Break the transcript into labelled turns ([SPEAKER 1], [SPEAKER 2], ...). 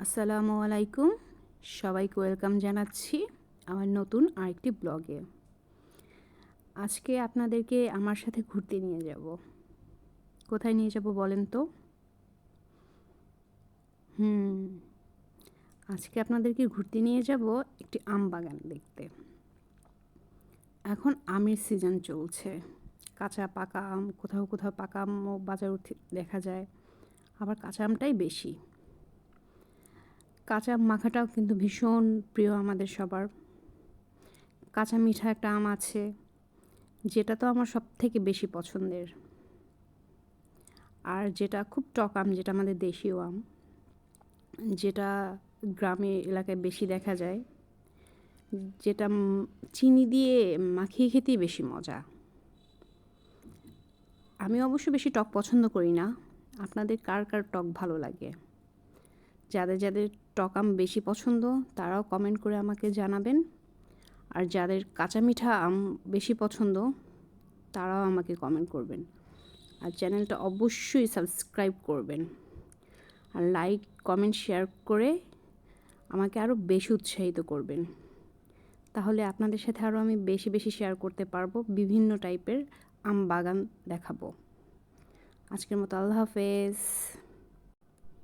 [SPEAKER 1] আসসালামু আলাইকুম। সবাইকে ওয়েলকাম জানাচ্ছি আমার নতুন আরেকটি ব্লগে। আজকে আপনাদেরকে আমার সাথে ঘুরতে নিয়ে যাব। কোথায় নিয়ে যাব বলেন তো? হুম, আজকে আপনাদেরকে ঘুরতে নিয়ে যাব একটি আম বাগান দেখতে। এখন আমের সিজন চলছে। কাঁচা পাকা আম, কোথাও কোথাও পাকা আমও বাজার উঠে দেখা যায়। আবার কাঁচা আমটাই বেশি। কাঁচা মাখাটাও কিন্তু ভীষণ প্রিয় আমাদের সবার। কাঁচা মিঠা একটা আম আছে, যেটা তো আমার সব থেকে বেশি পছন্দের। আর যেটা খুব টক আম, যেটা আমাদের দেশীয় আম, যেটা গ্রামে এলাকায় বেশি দেখা যায়, যেটা চিনি দিয়ে মাখিয়ে খেতেই বেশি মজা। আমি অবশ্য বেশি টক পছন্দ করি না। আপনাদের কার কার টক ভালো লাগে? যাদের যাদের টক আম বেশি পছন্দ, তারাও কমেন্ট করে আমাকে জানাবেন। আর যাদের কাঁচা মিঠা আম বেশি পছন্দ, তারাও আমাকে কমেন্ট করবেন। আর চ্যানেলটা অবশ্যই সাবস্ক্রাইব করবেন। আর লাইক কমেন্ট শেয়ার করে আমাকে আরও বেশি উৎসাহিত করবেন। তাহলে আপনাদের সাথে আরও আমি বেশি বেশি শেয়ার করতে পারব, বিভিন্ন টাইপের আম বাগান দেখাবো। আজকের মতো আল্লাহ হাফেজ।